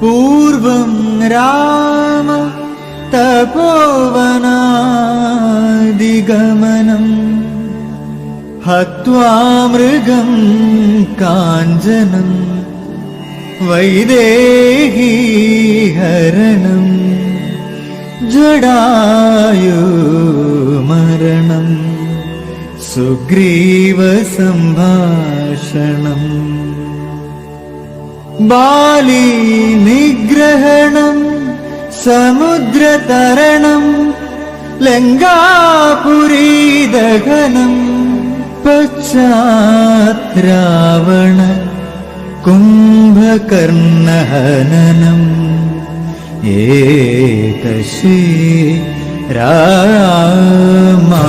पूर्वं राम तपोवनादिगमनम् हत्वा मृगं काञ्चनम् वैदेही हरणम् जडायु मरणम् सुग्रीवसम्भाषणम् बाली निग्रहणम् സമുദ്രതരണം ലങ്കാപുരീദഹനം പശ്ചാത്രാവണ കുംഭകർണഹനനം. ഏകശേ രാമാ